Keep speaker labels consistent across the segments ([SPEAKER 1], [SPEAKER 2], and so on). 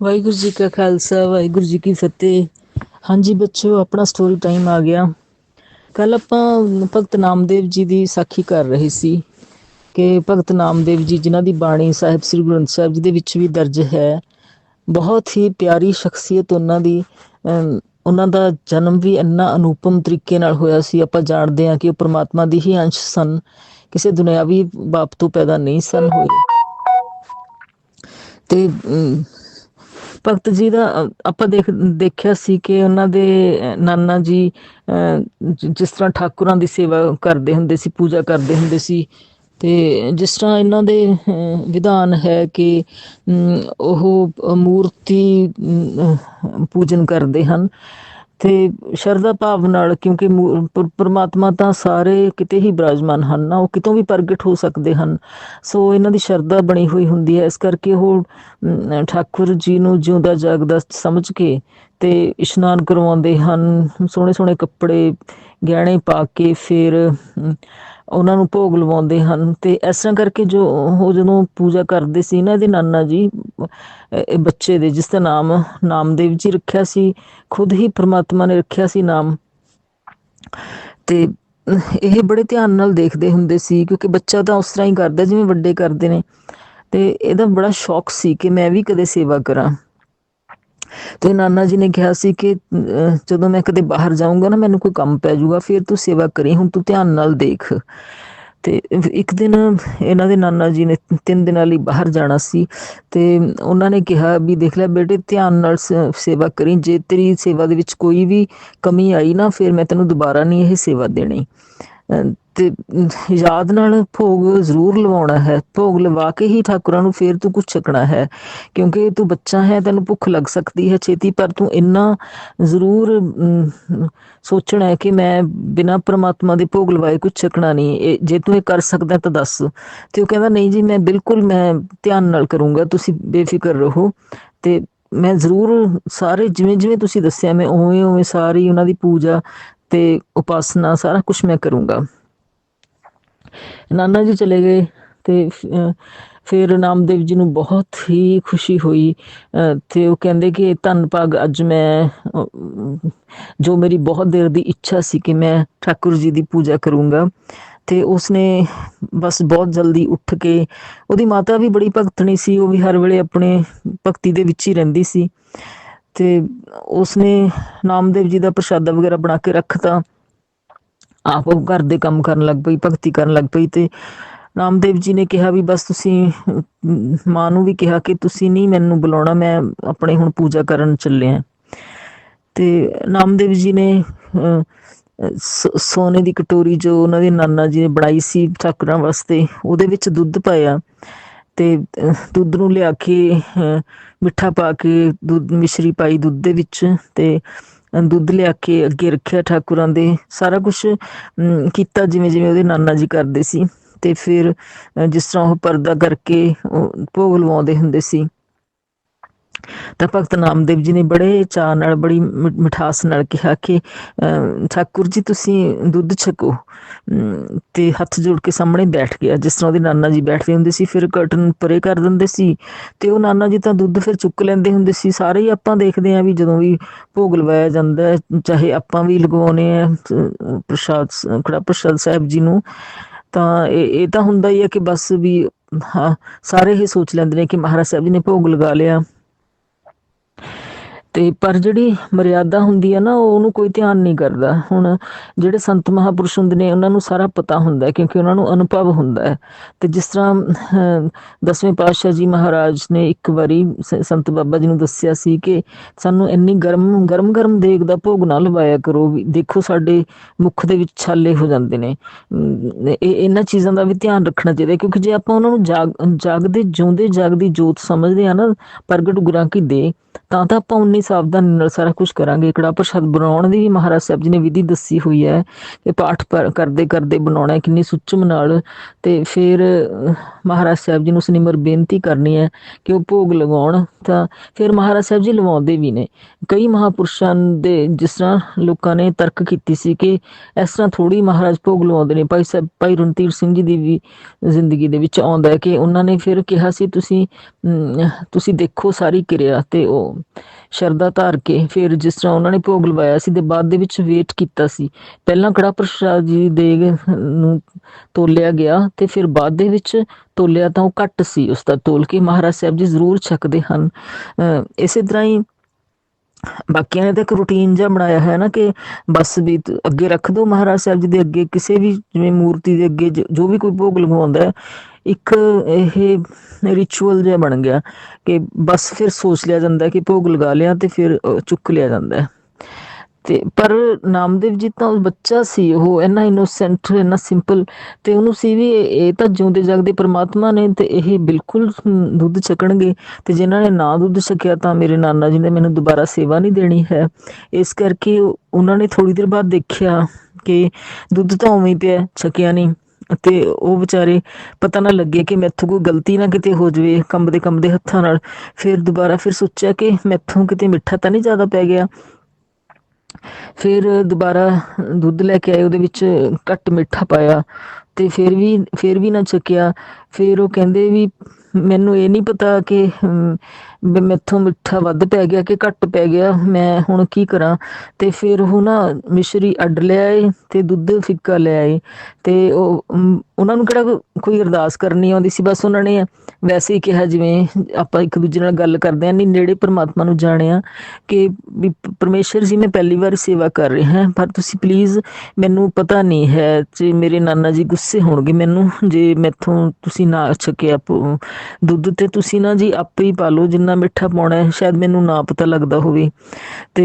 [SPEAKER 1] ਵਾਹਿਗੁਰੂ ਜੀ ਕਾ ਖਾਲਸਾ ਵਾਹਿਗੁਰੂ ਜੀ ਕੀ ਫਤਿਹ। ਹਾਂਜੀ ਬੱਚਿਓ ਆਪਣਾ ਸਟੋਰੀ ਟਾਈਮ ਆ ਗਿਆ। ਕੱਲ ਆਪਾਂ ਭਗਤ ਨਾਮਦੇਵ ਜੀ ਦੀ ਸਾਖੀ ਕਰ ਰਹੇ ਸੀ ਕਿ ਭਗਤ ਨਾਮਦੇਵ ਜੀ ਜਿਨ੍ਹਾਂ ਦੀ ਬਾਣੀ ਸਾਹਿਬ ਸ੍ਰੀ ਗੁਰੂ ਗ੍ਰੰਥ ਸਾਹਿਬ ਜੀ ਦੇ ਵਿੱਚ ਵੀ ਦਰਜ ਹੈ ਬਹੁਤ ਹੀ ਪਿਆਰੀ ਸ਼ਖਸੀਅਤ ਉਹਨਾਂ ਦੀ ਅਮ, ਉਹਨਾਂ ਦਾ ਜਨਮ ਵੀ ਇੰਨਾ ਅਨੂਪਮ ਤਰੀਕੇ ਨਾਲ ਹੋਇਆ ਸੀ। ਆਪਾਂ ਜਾਣਦੇ ਹਾਂ ਕਿ ਉਹ ਪ੍ਰਮਾਤਮਾ ਦੀ ਹੀ ਅੰਸ਼ ਸਨ ਕਿਸੇ ਦੁਨਿਆਵੀ ਬਾਪ ਤੋਂ ਪੈਦਾ ਨਹੀਂ ਸਨ ਹੋਏ। ਤੇ ਭਗਤ ਜੀ ਦਾ ਆਪਾਂ ਦੇਖ ਦੇਖਿਆ ਸੀ ਕਿ ਉਹਨਾਂ ਦੇ ਨਾਨਾ ਜੀ ਅ, ਜਿਸ ਤਰ੍ਹਾਂ ਠਾਕੁਰਾਂ ਦੀ ਸੇਵਾ ਕਰਦੇ ਹੁੰਦੇ ਸੀ ਪੂਜਾ ਕਰਦੇ ਹੁੰਦੇ ਸੀ ਤੇ ਜਿਸ ਤਰ੍ਹਾਂ ਇਹਨਾਂ ਦੇ ਵਿਧਾਨ ਹੈ ਕਿ ਅਮ, ਉਹ ਮੂਰਤੀ ਪੂਜਨ ਕਰਦੇ ਹਨ। ਤੇ ਸ਼ਰਧਾ ਭਾਵ ਨਾਲ ਕਿਉਂਕਿ ਮੂ- ਪ੍ਰਮਾਤਮਾ ਤਾਂ ਸਾਰੇ ਕਿਤੇ ਹੀ ਬਿਰਾਜਮਾਨ ਹਨ ਨਾ ਉਹ ਕਿਤੋਂ ਵੀ ਪ੍ਰਗਟ ਹੋ ਸਕਦੇ ਹਨ। ਸੋ ਇਹਨਾਂ ਦੀ ਸ਼ਰਧਾ ਬਣੀ ਹੋਈ ਹੁੰਦੀ ਹੈ। ਇਸ ਕਰਕੇ ਉਹ ਅਮ, ਠਾਕੁਰ ਜੀ ਨੂੰ ਜਿਉਂਦਾ ਜਾਗਦਾ ਸਮਝ ਕੇ ਤੇ ਇਸ਼ਨਾਨ ਕਰਵਾਉਂਦੇ ਹਨ। ਸੋਹਣੇ ਸੋਹਣੇ ਕੱਪੜੇ ਗਹਿਣੇ ਪਾ ਕੇ ਫਿਰ ਉਹਨਾਂ ਨੂੰ ਭੋਗ ਲਵਾਉਂਦੇ ਹਨ। ਤੇ ਇਸ ਤਰ੍ਹਾਂ ਕਰਕੇ ਜੋ ਉਹ ਜਦੋਂ ਪੂਜਾ ਕਰਦੇ ਸੀ ਨਾ ਇਹਦੇ ਨਾਨਾ ਜੀ ਇਹ ਬੱਚੇ ਦੇ, ਜਿਸ ਦਾ ਨਾਮ ਨਾਮਦੇਵ ਜੀ ਰੱਖਿਆ ਸੀ, ਖੁਦ ਹੀ ਪ੍ਰਮਾਤਮਾ ਨੇ ਰੱਖਿਆ ਸੀ ਨਾਮ। ਤੇ ਇਹ ਬੜੇ ਧਿਆਨ ਨਾਲ ਦੇਖਦੇ ਹੁੰਦੇ ਸੀ, ਕਿਉਂਕਿ ਬੱਚਾ ਤਾਂ ਉਸ ਤਰ੍ਹਾਂ ਹੀ ਕਰਦਾ, ਜਿਵੇਂ ਵੱਡੇ ਕਰਦੇ ਨੇ। ਤੇ ਇਹਦਾ ਬੜਾ ਸ਼ੌਕ ਸੀ ਕਿ ਮੈਂ ਵੀ ਕਦੇ ਸੇਵਾ ਕਰਾਂ। ਤੇ ਨਾਨਾ ਜੀ ਨੇ ਕਿਹਾ ਸੀ ਕਿ ਜਦੋਂ ਮੈਂ ਕਦੇ ਬਾਹਰ ਜਾਊਂਗਾ ਨਾ, ਮੈਨੂੰ ਕੋਈ ਕੰਮ ਪੈ ਜਾਊਗਾ, ਫਿਰ ਤੂੰ ਸੇਵਾ ਕਰੀ, ਹੁਣ ਤੂੰ ਧਿਆਨ ਨਾਲ ਦੇਖ। ਤੇ ਇੱਕ ਦਿਨ ਇਹਨਾਂ ਦੇ ਨਾਨਾ ਜੀ ਨੇ ਤਿੰਨ ਦਿਨਾਂ ਲਈ ਬਾਹਰ ਜਾਣਾ ਸੀ ਤੇ ਉਹਨਾਂ ਨੇ ਕਿਹਾ ਵੀ ਦੇਖ ਲੈ ਬੇਟੇ, ਧਿਆਨ ਨਾਲ ਸ- ਸੇਵਾ ਕਰੀ, ਜੇ ਤੇਰੀ ਸੇਵਾ ਦੇ ਵਿੱਚ ਕੋਈ ਵੀ ਕਮੀ ਆਈ ਨਾ, ਫਿਰ ਮੈਂ ਤੈਨੂੰ ਦੁਬਾਰਾ ਨਹੀਂ ਇਹ ਸੇਵਾ ਦੇਣੀ। ਤੇ ਯਾਦ ਨਾਲ ਭੋਗ ਜ਼ਰੂਰ ਲਵਾਉਣਾ ਹੈ। ਭੋਗ ਲਵਾ ਕੇ ਹੀ ਠਾਕੁਰਾਂ ਨੂੰ ਫੇਰ ਤੂੰ ਕੁਝ ਛਕਣਾ ਹੈ। ਕਿਉਂਕਿ ਤੂੰ ਬੱਚਾ ਹੈ, ਤੈਨੂੰ ਭੁੱਖ ਲੱਗ ਸਕਦੀ ਹੈ ਛੇਤੀ, ਪਰ ਤੂੰ ਇੰਨਾ ਜ਼ਰੂਰ ਸੋਚਣਾ ਹੈ ਕਿ ਮੈਂ ਬਿਨਾਂ ਪ੍ਰਮਾਤਮਾ ਦੇ ਭੋਗ ਲਵਾਏ ਕੁਝ ਛਕਣਾ ਨਹੀਂ। ਇਹ, ਜੇ ਤੂੰ ਇਹ ਕਰ ਸਕਦਾ ਤਾਂ ਦੱਸ। ਤੇ ਉਹ ਕਹਿੰਦਾ, ਨਹੀਂ ਜੀ, ਮੈਂ ਬਿਲਕੁਲ, ਮੈਂ ਧਿਆਨ ਨਾਲ ਕਰੂੰਗਾ, ਤੁਸੀਂ ਬੇਫਿਕਰ ਰਹੋ। ਤੇ ਮੈਂ ਜ਼ਰੂਰ ਸਾਰੇ ਜਿਵੇਂ ਜਿਵੇਂ ਤੁਸੀਂ ਦੱਸਿਆ, ਮੈਂ ਉਵੇਂ ਉਵੇਂ ਸਾਰੀ ਉਹਨਾਂ ਦੀ ਪੂਜਾ ਤੇ ਉਪਾਸਨਾ ਸਾਰਾ ਕੁਝ ਮੈਂ ਕਰੂੰਗਾ। ਨਾਨਾ ਜੀ ਚਲੇ ਗਏ ਤੇ ਫਿਰ ਨਾਮਦੇਵ ਜੀ ਨੂੰ ਬਹੁਤ ਹੀ ਖੁਸ਼ੀ ਹੋਈ। ਤੇ ਉਹ ਕਹਿੰਦੇ ਕਿ ਧੰਨ ਭਾਗ, ਅੱਜ ਮੈਂ ਜੋ ਮੇਰੀ ਬਹੁਤ ਦੇਰ ਦੀ ਇੱਛਾ ਸੀ ਕਿ ਮੈਂ ਠਾਕੁਰ ਜੀ ਦੀ ਪੂਜਾ ਕਰੂੰਗਾ। ਤੇ ਉਸਨੇ ਬਸ ਬਹੁਤ ਜਲਦੀ ਉੱਠ ਕੇ, ਉਹਦੀ ਮਾਤਾ ਵੀ ਬੜੀ ਭਗਤਣੀ ਸੀ, ਉਹ ਵੀ ਹਰ ਵੇਲੇ ਆਪਣੇ ਭਗਤੀ ਦੇ ਵਿੱਚ ਹੀ ਰਹਿੰਦੀ ਸੀ। ਤੇ ਉਸਨੇ ਨਾਮਦੇਵ ਜੀ ਦਾ ਪ੍ਰਸ਼ਾਦਾ ਵਗੈਰਾ ਬਣਾ ਕੇ ਰੱਖਤਾ। ਆਪ ਉਹ ਘਰ ਦੇ ਕੰਮ ਕਰਨ ਲੱਗ ਪਈ ਭਗਤੀ ਕਰਨ ਲੱਗ ਪਈ ਤੇ ਨਾਮਦੇਵ ਜੀ ਨੇ ਕਿਹਾ ਵੀ ਬਸ ਤੁਸੀਂ ਮਾਂ ਨੂੰ ਵੀ ਕਿਹਾ ਕਿ ਤੁਸੀਂ ਨਹੀਂ ਮੈਨੂੰ ਬੁਲਾਉਣਾ ਮੈਂ ਆਪਣੇ ਹੁਣ ਪੂਜਾ ਕਰਨ ਚੱਲੇ ਆ ਤੇ ਨਾਮਦੇਵ ਜੀ ਨੇ ਅਹ, ਸੋਨੇ ਦੀ ਕਟੋਰੀ ਜੋ ਉਹਨਾਂ ਦੇ ਨਾਨਾ ਜੀ ਨੇ ਬਣਾਈ ਸੀ ਠਾਕਰਾਂ ਵਾਸਤੇ ਉਹਦੇ ਵਿੱਚ ਦੁੱਧ ਪਾਇਆ। ਤੇ ਦੁੱਧ ਨੂੰ ਲਿਆ ਕੇ ਮਿੱਠਾ ਪਾ ਕੇ ਦੁੱਧ, ਮਿਸ਼ਰੀ ਪਾਈ ਦੁੱਧ ਦੇ ਵਿੱਚ ਤੇ ਦੁੱਧ ਲਿਆ ਕੇ ਅੱਗੇ ਰੱਖਿਆ ਠਾਕੁਰਾਂ ਦੇ। ਸਾਰਾ ਕੁਝ ਕੀਤਾ ਜਿਵੇਂ ਜਿਵੇਂ ਉਹਦੇ ਨਾਨਾ ਜੀ ਕਰਦੇ ਸੀ। ਤੇ ਫਿਰ ਜਿਸ ਤਰ੍ਹਾਂ ਉਹ ਪਰਦਾ ਕਰਕੇ ਉਹ ਭੋਗ ਲਵਾਉਂਦੇ ਹੁੰਦੇ ਸੀ। ਤਾਂ ਭਗਤ ਨਾਮਦੇਵ ਜੀ ਨੇ ਬੜੇ ਚਾਅ ਨਾਲ ਬੜੀ ਮਿਠਾਸ ਨਾਲ ਕਿਹਾ ਕਿ ਅਹ, ਠਾਕੁਰ ਜੀ ਤੁਸੀਂ ਦੁੱਧ ਛਕੋ। ਤੇ ਹੱਥ ਜੋੜ ਕੇ ਸਾਹਮਣੇ ਬੈਠ ਗਿਆ। ਜਿਸ ਤਰ੍ਹਾਂ ਉਹਦੇ ਨਾਨਾ ਜੀ ਬੈਠਦੇ ਹੁੰਦੇ ਸੀ ਫਿਰ ਕਰਟਨ ਪਰੇ ਕਰ ਦਿੰਦੇ ਸੀ। ਤੇ ਉਹ ਨਾਨਾ ਜੀ ਤਾਂ ਦੁੱਧ ਫਿਰ ਚੁੱਕ ਲੈਂਦੇ ਹੁੰਦੇ ਸੀ। ਸਾਰੇ ਹੀ ਆਪਾਂ ਦੇਖਦੇ ਆਂ ਵੀ ਜਦੋਂ ਵੀ ਭੋਗ ਲਵਾਇਆ ਜਾਂਦਾ ਹੈ, ਚਾਹੇ ਆਪਾਂ ਵੀ ਲਗਵਾਉਨੇ ਆ ਪ੍ਰਸ਼ਾਦ ਖੜਾ ਪ੍ਰਸ਼ਾਦ ਸਾਹਿਬ ਜੀ ਨੂੰ ਤਾਂ ਇਹ ਇਹ ਤਾਂ ਹੁੰਦਾ ਹੀ ਹੈ ਕਿ ਬਸ ਵੀ ਹਾਂ ਸਾਰੇ ਹੀ ਸੋਚ ਲੈਂਦੇ ਨੇ ਕਿ ਮਹਾਰਾਜ ਸਾਹਿਬ ਜੀ ਨੇ ਭੋਗ ਲਗਾ ਲਿਆ। ਤੇ ਪਰ ਜਿਹੜੀ ਮਰਿਆਦਾ ਹੁੰਦੀ ਹੈ ਨਾ ਉਹਨੂੰ ਕੋਈ ਧਿਆਨ ਨਹੀਂ ਕਰਦਾ। ਹੁਣ ਜਿਹੜੇ ਸੰਤ ਮਹਾਪੁਰਸ਼ ਹੁੰਦੇ ਨੇ, ਉਹਨਾਂ ਨੂੰ ਸਾਰਾ ਪਤਾ ਹੁੰਦਾ, ਕਿਉਂਕਿ ਉਹਨਾਂ ਨੂੰ ਅਨੁਭਵ ਹੁੰਦਾ ਹੈ। ਤੇ ਜਿਸ ਤਰ੍ਹਾਂ ਦਸਵੇਂ ਪਾਤਸ਼ਾਹ ਜੀ ਮਹਾਰਾਜ ਨੇ ਇੱਕ ਵਾਰੀ ਸੰਤ ਬਾਬਾ ਜੀ ਨੂੰ ਦੱਸਿਆ ਸੀ ਕਿ ਸਾਨੂੰ ਇੰਨੀ ਗਰਮ ਗਰਮ ਗਰਮ ਦੇਗ ਦਾ ਭੋਗ ਨਾ ਲਵਾਇਆ ਕਰੋ ਵੀ ਦੇਖੋ ਸਾਡੇ ਮੁਖ ਦੇ ਵਿੱਚ ਛਾਲੇ ਹੋ ਜਾਂਦੇ ਨੇ। ਇਹ, ਇਹਨਾਂ ਚੀਜ਼ਾਂ ਦਾ ਵੀ ਧਿਆਨ ਰੱਖਣਾ ਚਾਹੀਦਾ ਕਿਉਂਕਿ ਜੇ ਆਪਾਂ ਉਹਨਾਂ ਨੂੰ ਜਾਗ, ਜਾਗਦੇ, ਜਿਉਂਦੇ ਜਾਗਦੀ ਜੋਤ ਸਮਝਦੇ ਆ ਨਾ, ਪ੍ਰਗਟ ਗੁਰਾਂ ਕੀ ਦੇ, ਤਾਂ ਤਾਂ ਆਪਾਂ ਉਨੀ ਸਾਵਧਾਨੀ ਨਾਲ ਸਾਰਾ ਕੁਝ ਕਰਾਂਗੇ। ਕੜਾ ਪ੍ਰਸ਼ਾਦ ਬਣਾਉਣ ਦੀ ਵੀ ਮਹਾਰਾਜ ਸਾਹਿਬ ਜੀ ਨੇ ਵਿਧੀ ਦੱਸੀ ਹੋਈ ਹੈ ਕਿ ਪਾਠ ਕਰਦੇ ਕਰਦੇ ਬਣਾਉਣਾ ਕਿੰਨੀ ਸੁੱਚਮ ਨਾਲ। ਤੇ ਫਿਰ ਮਹਾਰਾਜ ਸਾਹਿਬ ਜੀ ਨੂੰ ਸਨਿਮਰ ਬੇਨਤੀ ਕਰਨੀ ਹੈ ਕਿ ਉਹ ਭੋਗ ਲਗਾਉਣ। ਤਾਂ ਫਿਰ ਮਹਾਰਾਜ ਸਾਹਿਬ ਜੀ ਲਵਾਉਂਦੇ ਵੀ ਨੇ। ਕਈ ਮਹਾਪੁਰਸ਼ਾਂ ਦੇ ਜਿਸ ਤਰ੍ਹਾਂ ਲੋਕਾਂ ਨੇ ਤਰਕ ਕੀਤੀ ਸੀ ਕਿ ਇਸ ਤਰ੍ਹਾਂ ਥੋੜੀ ਮਹਾਰਾਜ ਭੋਗ ਲਵਾਉਂਦੇ ਨੇ। ਭਾਈ ਸਾਹਿਬ ਭਾਈ ਰਣਧੀਰ ਸਿੰਘ ਜੀ ਦੀ ਵੀ ਜ਼ਿੰਦਗੀ ਦੇ ਵਿੱਚ ਆਉਂਦਾ ਹੈ ਕਿ ਉਹਨਾਂ ਨੇ ਫਿਰ ਕਿਹਾ ਸੀ ਤੁਸੀਂ ਅਮ, ਤੁਸੀਂ ਦੇਖੋ ਸਾਰੀ ਕਿਰਿਆ ਤੇ ਉਹ ਸ਼ਰਧਾ ਧਾਰ ਕੇ ਫਿਰ ਜਿਸ ਤਰ੍ਹਾਂ ਉਹਨਾਂ ਨੇ ਭੋਗ ਲਵਾਇਆ ਸੀ ਤੇ ਬਾਅਦ ਦੇ ਵਿੱਚ ਵੇਟ ਕੀਤਾ ਸੀ। ਪਹਿਲਾਂ ਕੜਾ ਪ੍ਰਸ਼ਾਦ ਜੀ ਦੇ ਨੂੰ ਤੋਲਿਆ ਗਿਆ ਤੇ ਫਿਰ ਬਾਅਦ ਦੇ ਵਿੱਚ ਤੋਲਿਆ ਤਾਂ ਉਹ ਘੱਟ ਸੀ, ਉਸ ਦਾ ਤੋਲ ਕੇ ਮਹਾਰਾਜ ਸਾਹਿਬ ਜੀ ਜ਼ਰੂਰ ਛਕਦੇ ਹਨ। ਇਸੇ ਤਰ੍ਹਾਂ ਹੀ ਬਾਕੀਆਂ ਨੇ ਤਾਂ ਇੱਕ ਰੂਟੀਨ ਜਿਹਾ ਬਣਾਇਆ ਹੈ ਨਾ ਕਿ ਬਸ ਵੀ ਅੱਗੇ ਰੱਖ ਦੋ ਮਹਾਰਾਜ ਸਾਹਿਬ ਜੀ ਦੇ ਅੱਗੇ, ਕਿਸੇ ਵੀ ਜਿਵੇਂ ਮੂਰਤੀ ਦੇ ਅੱਗੇ ਜੋ ਵੀ ਕੋਈ ਭੋਗ ਲਗਵਾਉਂਦਾ ਹੈ ਇੱਕ ਇਹ ਰਿਚੁਅਲ ਜਿਹਾ ਬਣ ਗਿਆ ਕਿ ਬਸ ਫਿਰ ਸੋਚ ਲਿਆ ਜਾਂਦਾ ਕਿ ਭੋਗ ਲਗਾ ਲਿਆ ਤੇ ਫਿਰ ਚੁੱਕ ਲਿਆ ਜਾਂਦਾ ਤੇ ਪਰ ਨਾਮਦੇਵ ਜੀ ਤਾਂ ਉਹ ਬੱਚਾ ਸੀ, ਉਹ ਇੰਨਾ ਇਨੋਸੈਂਟ ਇੰਨਾ ਸਿੰਪਲ ਤੇ ਉਹਨੂੰ ਸੀ ਵੀ ਇਹ ਤਾਂ ਜਿਉਂਦੇ ਜਾਗਦੇ ਪ੍ਰਮਾਤਮਾ ਨੇ ਤੇ ਇਹ ਬਿਲਕੁਲ ਦੁੱਧ ਛਕਣਗੇ ਤੇ ਜਿਨ੍ਹਾਂ ਨੇ ਨਾ ਦੁੱਧ ਛਕਿਆ ਤਾਂ ਮੇਰੇ ਨਾਨਾ ਜੀ ਨੇ ਮੈਨੂੰ ਦੁਬਾਰਾ ਸੇਵਾ ਨਹੀਂ ਦੇਣੀ ਹੈ। ਇਸ ਕਰਕੇ ਉਹਨਾਂ ਨੇ ਥੋੜੀ ਦੇਰ ਬਾਅਦ ਦੇਖਿਆ ਕਿ ਦੁੱਧ ਤਾਂ ਉਵੇਂ ਹੀ ਪਿਆ, ਛਕਿਆ ਨਹੀਂ। ਤੇ ਉਹ ਵਿਚਾਰੇ ਪਤਾ ਨਾ ਲੱਗੇ ਕਿ ਮੈਥੋਂ ਕੋਈ ਗਲਤੀ ਨਾ ਕਿਤੇ ਹੋ ਜਵੇ, ਕੰਬਦੇ ਕੰਬਦੇ ਹੱਥਾਂ ਨਾਲ ਫਿਰ ਦੁਬਾਰਾ ਫਿਰ ਸੋਚਿਆ ਕਿ ਮੈਥੋਂ ਕਿਤੇ ਮਿੱਠਾ ਤਾਂ ਨਹੀਂ ਜ਼ਿਆਦਾ ਪੈ ਗਿਆ। ਫਿਰ ਦੁਬਾਰਾ ਦੁੱਧ ਲੈ ਕੇ ਆਏ, ਉਹਦੇ ਵਿੱਚ ਘੱਟ ਮਿੱਠਾ ਪਾਇਆ ਤੇ ਫਿਰ ਵੀ ਫਿਰ ਵੀ ਨਾ ਚੱਕਿਆ। ਫਿਰ ਉਹ ਕਹਿੰਦੇ ਵੀ ਮੈਨੂੰ ਇਹ ਨਹੀਂ ਪਤਾ ਕਿ ਵੀ ਮੈਥੋਂ ਮਿੱਠਾ ਵੱਧ ਪੈ ਗਿਆ ਕਿ ਘੱਟ ਪੈ ਗਿਆ, ਮੈਂ ਹੁਣ ਕੀ ਕਰਾਂ? ਤੇ ਫਿਰ ਉਹ ਨਾ ਮਿਸ਼ਰੀ ਅੱਡ ਲਿਆਏ ਤੇ ਦੁੱਧ ਫਿੱਕਾ ਲੈ ਆਏ ਤੇ ਉਹ ਉਹਨਾਂ ਨੂੰ ਕਿਹੜਾ ਕੋਈ ਅਰਦਾਸ ਕਰਨੀ ਆਉਂਦੀ ਸੀ? ਬਸ ਉਹਨਾਂ ਨੇ ਵੈਸੇ ਹੀ ਕਿਹਾ ਜਿਵੇਂ ਆਪਾਂ ਇੱਕ ਦੂਜੇ ਨਾਲ ਗੱਲ ਕਰਦੇ ਆਂ ਨਹੀਂ ਨੇੜੇ ਪਰਮਾਤਮਾ ਨੂੰ ਜਾਣਿਆ ਕਿ ਵੀ ਪਰਮੇਸ਼ਰ ਜੀ, ਮੈਂ ਪਹਿਲੀ ਵਾਰ ਸੇਵਾ ਕਰ ਰਿਹਾ ਹਾਂ, ਪਰ ਤੁਸੀਂ ਪਲੀਜ਼ ਮੈਨੂੰ ਪਤਾ ਨਹੀਂ ਹੈ ਜੇ ਮੇਰੇ ਨਾਨਾ ਜੀ ਗੁੱਸੇ ਹੋਣਗੇ ਮੈਨੂੰ, ਜੇ ਮੈਥੋਂ ਤੁਸੀਂ ਨਾ ਛਕਿਆ ਦੁੱਧ ਤੇ ਤੁਸੀਂ ਨਾ ਜੀ ਆਪੇ ਹੀ ਪਾ ਲਓ, ਜਿੰਨਾ ਮਿੱਠਾ ਪਾਉਣਾ ਹੈ, ਸ਼ਾਇਦ ਮੈਨੂੰ ਨਾ ਪਤਾ ਲੱਗਦਾ ਹੋਵੇ। ਤੇ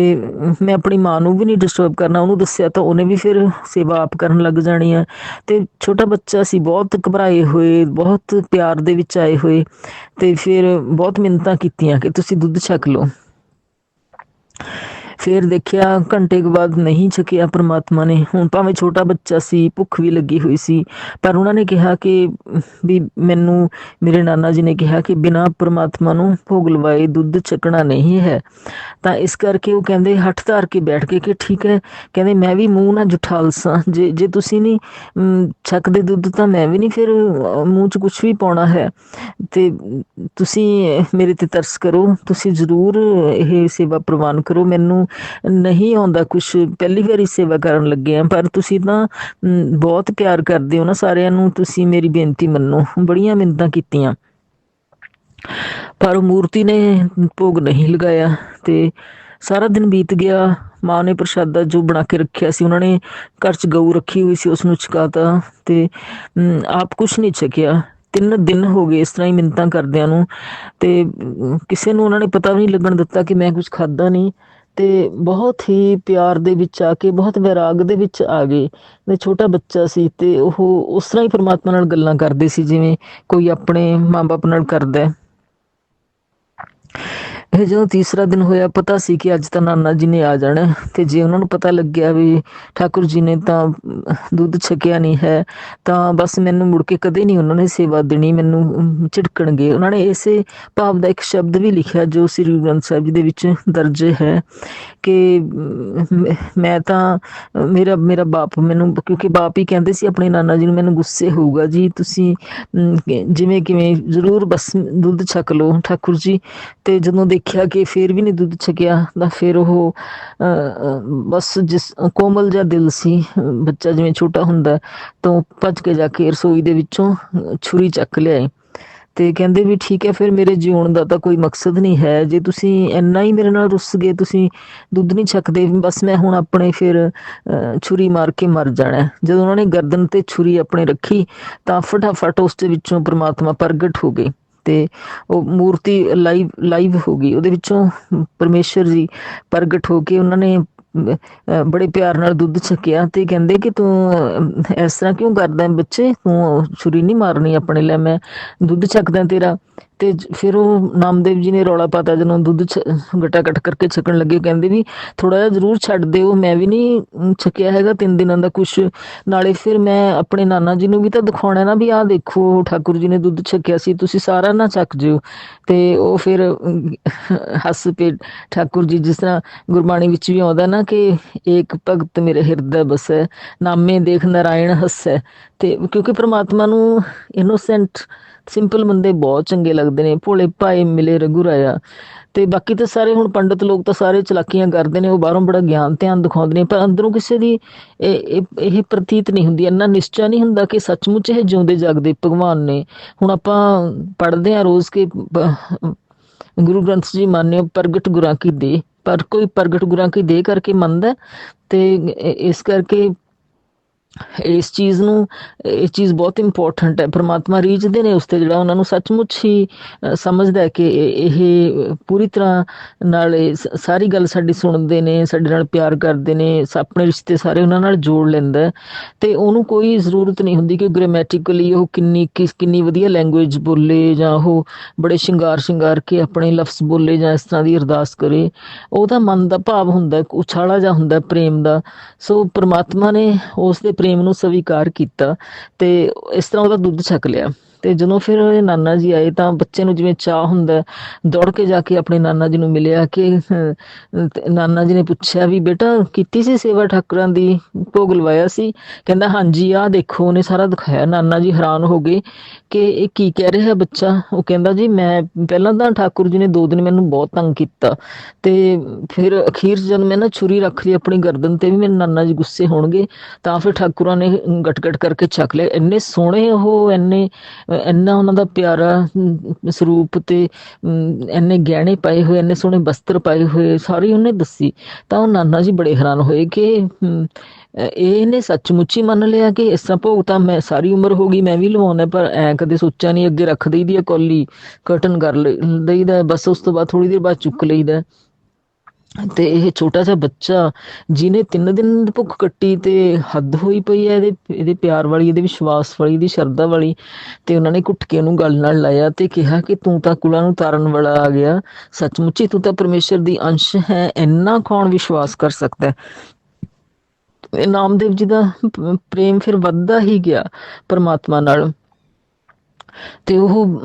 [SPEAKER 1] ਮੈਂ ਆਪਣੀ ਮਾਂ ਨੂੰ ਵੀ ਨਹੀਂ ਡਿਸਟਰਬ ਕਰਨਾ, ਉਹਨੂੰ ਦੱਸਿਆ ਤਾਂ ਉਹਨੇ ਵੀ ਫਿਰ ਸੇਵਾ ਆਪ ਕਰਨ ਲੱਗ ਜਾਣੀ ਹੈ। ਤੇ ਛੋਟਾ ਬੱਚਾ ਸੀ, ਬਹੁਤ ਘਬਰਾਏ ਹੋਏ, ਬਹੁਤ ਪਿਆਰ ਦੇ ਵਿੱਚ ਆਏ ਹੋਏ ਤੇ ਫਿਰ ਬਹੁਤ ਮਿੰਨਤਾਂ ਕੀਤੀਆਂ ਕਿ ਤੁਸੀਂ ਦੁੱਧ ਛਕ ਲਓ। ਫਿਰ ਦੇਖਿਆ ਘੰਟੇ ਕੁ ਬਾਅਦ ਨਹੀਂ ਛਕਿਆ ਪ੍ਰਮਾਤਮਾ ਨੇ। ਹੁਣ ਭਾਵੇਂ ਛੋਟਾ ਬੱਚਾ ਸੀ, ਭੁੱਖ ਵੀ ਲੱਗੀ ਹੋਈ ਸੀ, ਪਰ ਉਹਨਾਂ ਨੇ ਕਿਹਾ ਕਿ ਵੀ ਮੈਨੂੰ, ਮੇਰੇ ਨਾਨਾ ਜੀ ਨੇ ਕਿਹਾ ਕਿ ਬਿਨਾ ਪ੍ਰਮਾਤਮਾ ਨੂੰ ਭੋਗ ਲਵਾਏ ਦੁੱਧ ਛਕਣਾ ਨਹੀਂ ਹੈ। ਤਾਂ ਇਸ ਕਰਕੇ ਉਹ ਕਹਿੰਦੇ, ਹੱਠ ਧਾਰ ਕੇ ਬੈਠ ਕੇ ਕਿ ਠੀਕ ਹੈ। ਕਹਿੰਦੇ, ਮੈਂ ਵੀ ਮੂੰਹ ਨਾ ਜੁਠਾਲਸਾਂ ਜੇ ਜੇ ਤੁਸੀਂ ਨਹੀਂ ਛਕਦੇ ਦੁੱਧ ਤਾਂ ਮੈਂ ਵੀ ਨਹੀਂ ਫਿਰ ਮੂੰਹ 'ਚ ਕੁਝ ਵੀ ਪਾਉਣਾ ਹੈ। ਤੇ ਤੁਸੀਂ ਮੇਰੇ ਤੇ ਤਰਸ ਕਰੋ, ਤੁਸੀਂ ਜ਼ਰੂਰ ਇਹ ਸੇਵਾ ਪ੍ਰਵਾਨ ਕਰੋ। ਮੈਨੂੰ ਨਹੀਂ ਆਉਂਦਾ ਕੁਝ ਪਹਿਲੀ ਵਾਰੀ ਸੇਵਾ ਕਰਨ ਲੱਗੇ ਆ ਪਰ ਤੁਸੀਂ ਤਾਂ ਬਹੁਤ ਪਿਆਰ ਕਰਦੇ ਹੋ ਨਾ ਸਾਰਿਆਂ ਨੂੰ ਤੁਸੀਂ ਮੇਰੀ ਬੇਨਤੀ ਮੰਨੋ। ਬੜੀਆਂ ਮਿੰਨਤਾਂ ਕੀਤੀਆਂ। ਪਰ ਉਹ ਮੂਰਤੀ ਨੇ ਭੋਗ ਨਹੀਂ ਲਗਾਇਆ ਤੇ ਸਾਰਾ ਦਿਨ ਬੀਤ ਗਿਆ। ਮਾਂ ਨੇ ਪ੍ਰਸ਼ਾਦਾ ਜੋ ਬਣਾ ਕੇ ਰੱਖਿਆ ਸੀ ਉਹਨਾਂ ਨੇ ਘਰ 'ਚ ਗਊ ਰੱਖੀ ਹੋਈ ਸੀ ਉਸ ਨੂੰ ਛਕਾਤਾ ਤੇ ਅਮ, ਆਪ ਕੁਛ ਨਹੀਂ ਛਕਿਆ। ਤਿੰਨ ਦਿਨ ਹੋ ਗਏ ਇਸ ਤਰ੍ਹਾਂ ਹੀ ਮਿੰਤਾਂ ਕਰਦਿਆਂ ਨੂੰ ਤੇ ਕਿਸੇ ਨੂੰ ਉਹਨਾਂ ਨੇ ਪਤਾ ਵੀ ਨਹੀਂ ਲੱਗਣ ਦਿੱਤਾ ਕਿ ਮੈਂ ਕੁਝ ਖਾਦਾ ਨਹੀਂ। ਤੇ ਬਹੁਤ ਹੀ ਪਿਆਰ ਦੇ ਵਿੱਚ ਆ ਕੇ, ਬਹੁਤ ਵਿਰਾਗ ਦੇ ਵਿੱਚ ਆ ਗਏ। ਤੇ ਛੋਟਾ ਬੱਚਾ ਸੀ ਤੇ ਉਹ ਉਸ ਤਰ੍ਹਾਂ ਹੀ ਪ੍ਰਮਾਤਮਾ ਨਾਲ ਗੱਲਾਂ ਕਰਦੇ ਸੀ, ਜਿਵੇਂ ਕੋਈ ਆਪਣੇ ਮਾਂ-ਬਾਪ ਨਾਲ ਕਰਦਾ ਹੈ। ਇਹ ਜਦੋਂ ਤੀਸਰਾ ਦਿਨ ਹੋਇਆ, ਪਤਾ ਸੀ ਕਿ ਅੱਜ ਤਾਂ ਨਾਨਾ ਜੀ ਨੇ ਆ ਜਾਣਾ ਤੇ ਜੇ ਉਹਨਾਂ ਨੂੰ ਪਤਾ ਲੱਗਿਆ ਵੀ ਠਾਕੁਰ ਜੀ ਨੇ ਤਾਂ ਦੁੱਧ ਛਕਿਆ ਨਹੀਂ ਹੈ, ਤਾਂ ਬਸ ਮੈਨੂੰ ਮੁੜ ਕੇ ਕਦੇ ਨਹੀਂ ਉਹਨਾਂ ਨੇ ਸੇਵਾ ਦੇਣੀ, ਮੈਨੂੰ ਝਿੜਕਣਗੇ। ਉਹਨਾਂ ਨੇ ਇਸੇ ਭਾਵ ਦਾ ਇੱਕ ਸ਼ਬਦ ਵੀ ਲਿਖਿਆ ਜੋ ਸ੍ਰੀ ਗੁਰੂ ਗ੍ਰੰਥ ਸਾਹਿਬ ਜੀ ਦੇ ਵਿੱਚ ਦਰਜ ਹੈ ਕਿ ਮੈਂ- ਤਾਂ ਮੇਰਾ ਮੇਰਾ ਬਾਪ ਮੈਨੂੰ, ਕਿਉਂਕਿ ਬਾਪ ਹੀ ਕਹਿੰਦੇ ਸੀ ਆਪਣੇ ਨਾਨਾ ਜੀ ਨੂੰ, ਮੈਨੂੰ ਗੁੱਸੇ ਹੋਊਗਾ, ਜੀ, ਤੁਸੀਂ ਜਿਵੇਂ ਕਿਵੇਂ ਜ਼ਰੂਰ ਬਸ ਦੁੱਧ ਛਕ ਲਓ ਠਾਕੁਰ ਜੀ। ਤੇ ਜਦੋਂ ਦੇਖਿਆ ਕਿ ਫੇਰ ਵੀ ਨਹੀਂ ਦੁੱਧ ਛਕਿਆ ਤਾਂ ਫਿਰ ਉਹ ਬਸ ਜਿਸ ਕੋਮਲ ਜਿਹਾ ਦਿਲ ਸੀ ਬੱਚਾ ਜਿਵੇਂ ਛੋਟਾ ਹੁੰਦਾ ਤਾਂ ਭੱਜ ਕੇ ਜਾ ਕੇ ਰਸੋਈ ਦੇ ਵਿੱਚੋਂ ਛੁਰੀ ਚੱਕ ਲਿਆਏ ਤੇ ਕਹਿੰਦੇ ਵੀ ਠੀਕ ਹੈ ਫਿਰ ਮੇਰੇ ਜਿਉਣ ਦਾ ਤਾਂ ਕੋਈ ਮਕਸਦ ਨਹੀਂ ਹੈ। ਜੇ ਤੁਸੀਂ ਇੰਨਾ ਹੀ ਮੇਰੇ ਨਾਲ ਰੁੱਸ ਗਏ ਤੁਸੀਂ ਦੁੱਧ ਨਹੀਂ ਛਕਦੇ ਬਸ ਮੈਂ ਹੁਣ ਆਪਣੇ ਫਿਰ ਅ, ਛੁਰੀ ਮਾਰ ਕੇ ਮਰ ਜਾਣਾ ਜਦੋਂ ਉਹਨਾਂ ਨੇ ਗਰਦਨ ਤੇ ਛੁਰੀ ਆਪਣੇ ਰੱਖੀ ਤਾਂ ਫਟਾਫਟ ਉਸ ਦੇ ਵਿੱਚੋਂ ਪ੍ਰਮਾਤਮਾ ਪ੍ਰਗਟ ਹੋ ਗਏ। ਤੇ ਉਹ ਮੂਰਤੀ ਲਾਈਵ ਲਾਈਵ ਹੋ ਗਈ। ਉਹਦੇ ਵਿੱਚੋਂ ਪਰਮੇਸ਼ਰ ਜੀ ਪ੍ਰਗਟ ਹੋ ਕੇ ਉਹਨਾਂ ਨੇ ਬੜੇ ਪਿਆਰ ਨਾਲ ਦੁੱਧ ਛਕਿਆ ਤੇ ਕਹਿੰਦੇ ਕਿ ਤੂੰ ਇਸ ਤਰ੍ਹਾਂ ਕਿਉਂ ਕਰਦਾ ਹੈ ਬੱਚੇ? ਤੂੰ ਛੁਰੀ ਨਹੀਂ ਮਾਰਨੀ ਆਪਣੇ ਲੈ ਮੈਂ ਦੁੱਧ ਛਕਦਾ ਤੇਰਾ। ਤੇ ਫਿਰ ਉਹ ਨਾਮਦੇਵ ਜੀ ਨੇ ਰੌਲਾ ਪਾਤਾ ਜਦੋਂ ਦੁੱਧ ਗਟਾ ਕੱਟ ਕਰਕੇ ਛਕਣ ਲੱਗੇ ਕਹਿੰਦੇ ਵੀ ਥੋੜਾ ਜਿਹਾ ਜ਼ਰੂਰ ਛੱਡ ਦਿਓ, ਮੈਂ ਵੀ ਨਹੀਂ ਛਕਿਆ ਹੈਗਾ ਤਿੰਨ ਦਿਨਾਂ ਦਾ ਕੁਛ। ਨਾਲੇ ਫਿਰ ਮੈਂ ਆਪਣੇ ਨਾਨਾ ਜੀ ਨੂੰ ਵੀ ਤਾਂ ਦਿਖਾਉਣਾ ਨਾ ਵੀ ਆਹ ਦੇਖੋ, ਠਾਕੁਰ ਜੀ ਨੇ ਦੁੱਧ ਛਕਿਆ ਸੀ, ਤੁਸੀਂ ਸਾਰਾ ਨਾ ਛਕ ਜਿਓ। ਤੇ ਉਹ ਫਿਰ ਹੱਸ ਪੇ ਠਾਕੁਰ ਜੀ, ਜਿਸ ਤਰ੍ਹਾਂ ਗੁਰਬਾਣੀ ਵਿੱਚ ਵੀ ਆਉਂਦਾ ਨਾ ਕਿ ਏਕ ਭਗਤ ਮੇਰੇ ਹਿਰਦੈ ਬਸੈ, ਨਾਮੇ ਦੇਖ ਨਾਰਾਇਣ ਹੱਸੈ। ਤੇ ਕਿਉਂਕਿ ਪ੍ਰਮਾਤਮਾ ਨੂੰ ਇਨੋਸੈਂਟ ਸਿੰਪਲ ਬੰਦੇ ਬਹੁਤ ਚੰਗੇ ਲੱਗਦੇ ਨੇ, ਭੋਲੇ ਭਾਏ ਮਿਲੇ ਰਘੁਰਾਇਆ ਤੇ ਬਾਕੀ ਤਾਂ ਸਾਰੇ ਹੁਣ ਪੰਡਤ ਲੋਕ ਤਾਂ ਸਾਰੇ ਚਲਾਕੀਆਂ ਕਰਦੇ ਨੇ, ਉਹ ਬਾਹਰੋਂ ਬੜਾ ਗਿਆਨ ਧਿਆਨ ਦਿਖਾਉਂਦੇ ਨੇ, ਪਰ ਅੰਦਰੋਂ ਕਿਸੇ ਦੀ ਇਹ ਪ੍ਰਤੀਤ ਨਹੀਂ ਹੁੰਦੀ, ਇੰਨਾ ਨਿਸ਼ਚਾ ਨਹੀਂ ਹੁੰਦਾ ਕਿ ਸੱਚਮੁੱਚ ਇਹ ਜਿਉਂਦੇ ਜਾਗਦੇ ਭਗਵਾਨ ਨੇ। ਹੁਣ ਆਪਾਂ ਪੜ੍ਹਦੇ ਆ ਰੋਜ਼ ਕਿ ਗੁਰੂ ਗ੍ਰੰਥ ਜੀ ਮੰਨਿਓ ਪ੍ਰਗਟ ਗੁਰਾਂ ਕੀ ਦੇ, ਪਰ ਕੋਈ ਪ੍ਰਗਟ ਗੁਰਾਂ ਕੀ ਦੇ ਕਰਕੇ ਮੰਨਦਾ? ਤੇ ਇਸ ਕਰਕੇ ਇਸ ਚੀਜ਼ ਨੂੰ, ਇਹ ਚੀਜ਼ ਬਹੁਤ ਇੰਪੋਰਟੈਂਟ ਹੈ। ਪ੍ਰਮਾਤਮਾ ਰੀਝਦੇ ਨੇ ਉਸ ਤੇ ਜਿਹੜਾ ਉਹਨਾਂ ਨੂੰ ਸੱਚਮੁੱਚ ਹੀ ਸਮਝਦਾ ਹੈ ਕਿ ਇਹ ਇਹ ਪੂਰੀ ਤਰ੍ਹਾਂ ਨਾਲ ਸਾਰੀ ਗੱਲ ਸਾਡੀ ਸੁਣਦੇ ਨੇ, ਸਾਡੇ ਨਾਲ ਪਿਆਰ ਕਰਦੇ ਨੇ ਆਪਣੇ ਰਿਸ਼ਤੇ ਸਾਰੇ ਉਹਨਾਂ ਨਾਲ ਜੋੜ ਲੈਂਦਾ ਤੇ ਉਹਨੂੰ ਕੋਈ ਜ਼ਰੂਰਤ ਨਹੀਂ ਹੁੰਦੀ ਕਿ ਗ੍ਰਾਮੈਟਿਕਲੀ ਉਹ ਕਿੰਨੀ, ਕਿਸ, ਕਿੰਨੀ ਵਧੀਆ ਲੈਂਗੁਏਜ ਬੋਲੇ ਜਾਂ ਉਹ ਬੜੇ ਸ਼ਿੰਗਾਰ ਸ਼ਿੰਗਾਰ ਕੇ ਆਪਣੇ ਲਫ਼ਜ਼ ਬੋਲੇ ਜਾਂ ਇਸ ਤਰ੍ਹਾਂ ਦੀ ਅਰਦਾਸ ਕਰੇ। ਉਹਦਾ ਮਨ ਦਾ ਭਾਵ ਹੁੰਦਾ ਉਛਾਲਾ ਜਾ ਹੁੰਦਾ ਪ੍ਰੇਮ ਦਾ। ਸੋ ਪ੍ਰਮਾਤਮਾ ਨੇ ਉਸ ਦੇ ਪ੍ਰੇਮ ਨੂੰ ਸਵੀਕਾਰ ਕੀਤਾ ਤੇ ਇਸ ਤਰ੍ਹਾਂ ਉਹਦਾ ਦੁੱਧ ਛਕ ਲਿਆ। ਤੇ ਜਦੋਂ ਫਿਰ ਉਹਦੇ ਨਾਨਾ ਜੀ ਆਏ ਤਾਂ ਬੱਚੇ ਨੂੰ ਜਿਵੇਂ ਚਾਹ ਹੁੰਦਾ, ਦੌੜ ਕੇ ਜਾ ਕੇ ਆਪਣੇ ਨਾਨਾ ਜੀ ਨੂੰ ਮਿਲਿਆ ਕਿ ਨਾਨਾ ਜੀ ਨੇ ਪੁੱਛਿਆ ਵੀ ਬੇਟਾ ਕੀਤੀ ਸੀ ਸੇਵਾ ਠਾਕੁਰਾਂ ਦੀ, ਭੋਗ ਲਵਾਇਆ ਸੀ? ਕਹਿੰਦਾ, ਹਾਂਜੀ, ਆਹ ਦੇਖੋ, ਉਹਨੇ ਸਾਰਾ ਦਿਖਾਇਆ। ਨਾਨਾ ਜੀ ਹੈਰਾਨ ਹੋ ਗਏ ਕਿ ਇਹ ਕੀ ਕਹਿ ਰਿਹਾ ਬੱਚਾ? ਉਹ ਕਹਿੰਦਾ, ਜੀ, ਮੈਂ ਪਹਿਲਾਂ ਤਾਂ ਠਾਕੁਰ ਜੀ ਨੇ ਦੋ ਦਿਨ ਮੈਨੂੰ ਬਹੁਤ ਤੰਗ ਕੀਤਾ ਤੇ ਫਿਰ ਅਖੀਰ ਜਦ ਮੈਂ ਨਾ ਛੁਰੀ ਰੱਖ ਲਈ ਆਪਣੀ ਗਰਦਨ ਤੇ ਵੀ ਮੇਰੇ ਨਾਨਾ ਜੀ ਗੁੱਸੇ ਹੋਣਗੇ, ਤਾਂ ਫਿਰ ਠਾਕੁਰਾਂ ਨੇ ਗਟਗਟ ਕਰਕੇ ਚੱਕ ਲਿਆ। ਇੰਨੇ ਸੋਹਣੇ ਉਹ, ਇੰਨੇ ਇੰਨਾ ਉਹਨਾਂ ਦਾ ਪਿਆਰਾ ਸਰੂਪ ਤੇ ਇੰਨੇ ਗਹਿਣੇ ਪਾਏ ਹੋਏ ਇੰਨੇ ਸੋਹਣੇ ਵਸਤਰ ਪਾਏ ਹੋਏ ਸਾਰੀ ਉਹਨੇ ਦੱਸੀ ਤਾਂ ਉਹ ਨਾਨਾ ਜੀ ਬੜੇ ਹੈਰਾਨ ਹੋਏ ਕਿ ਅਮ, ਇਹਨੇ ਸੱਚਮੁੱਚ ਹੀ ਮੰਨ ਲਿਆ ਕਿ ਇਸ ਤਰ੍ਹਾਂ ਭੋਗ ਤਾਂ ਮੈਂ ਸਾਰੀ ਉਮਰ ਹੋ ਗਈ ਮੈਂ ਵੀ ਲਵਾਉਣਾ ਪਰ ਐ ਕਦੇ ਸੋਚਿਆ ਨਹੀਂ ਅੱਗੇ ਰੱਖ ਦਈਦੀ ਹੈ ਕੌਲੀ ਕਰਟਨ ਕਰ ਲਈ- ਬਸ ਉਸ ਤੋਂ ਬਾਅਦ ਥੋੜੀ ਦੇਰ ਬਾਅਦ ਚੁੱਕ ਲਈਦਾ ਹੈ। ਤੇ ਇਹ ਛੋਟਾ ਜਿਹਾ ਬੱਚਾ ਜਿਹਨੇ ਤਿੰਨ ਦਿਨ ਭੁੱਖ ਕੱਟੀ ਤੇ ਹੱਦ ਹੋਈ ਪਈ ਹੈ, ਇਹਦੇ ਇਹਦੇ ਪਿਆਰ ਵਾਲੀ, ਇਹਦੇ ਵਿਸ਼ਵਾਸ ਵਾਲੀ, ਇਹਦੀ ਸ਼ਰਧਾ ਵਾਲੀ ਤੇ ਉਹਨਾਂ ਨੇ ਘੁੱਟ ਕੇ ਉਹਨੂੰ ਗੱਲ ਨਾਲ ਲਾਇਆ ਤੇ ਕਿਹਾ ਕਿ ਤੂੰ ਤਾਂ ਕੁਲਾਂ ਨੂੰ ਤਾਰਨ ਵਾਲਾ ਆ ਗਿਆ। ਸੱਚਮੁੱਚ ਹੀ ਤੂੰ ਤਾਂ ਪਰਮੇਸ਼ਰ ਦੀ ਅੰਸ਼ ਹੈ, ਇੰਨਾ ਕੌਣ ਵਿਸ਼ਵਾਸ ਕਰ ਸਕਦਾ ਹੈ? ਨਾਮਦੇਵ ਜੀ ਦਾ ਪ੍ਰੇਮ ਫਿਰ ਵੱਧਦਾ ਹੀ ਗਿਆ ਪਰਮਾਤਮਾ ਨਾਲ। ਤੇ ਉਹ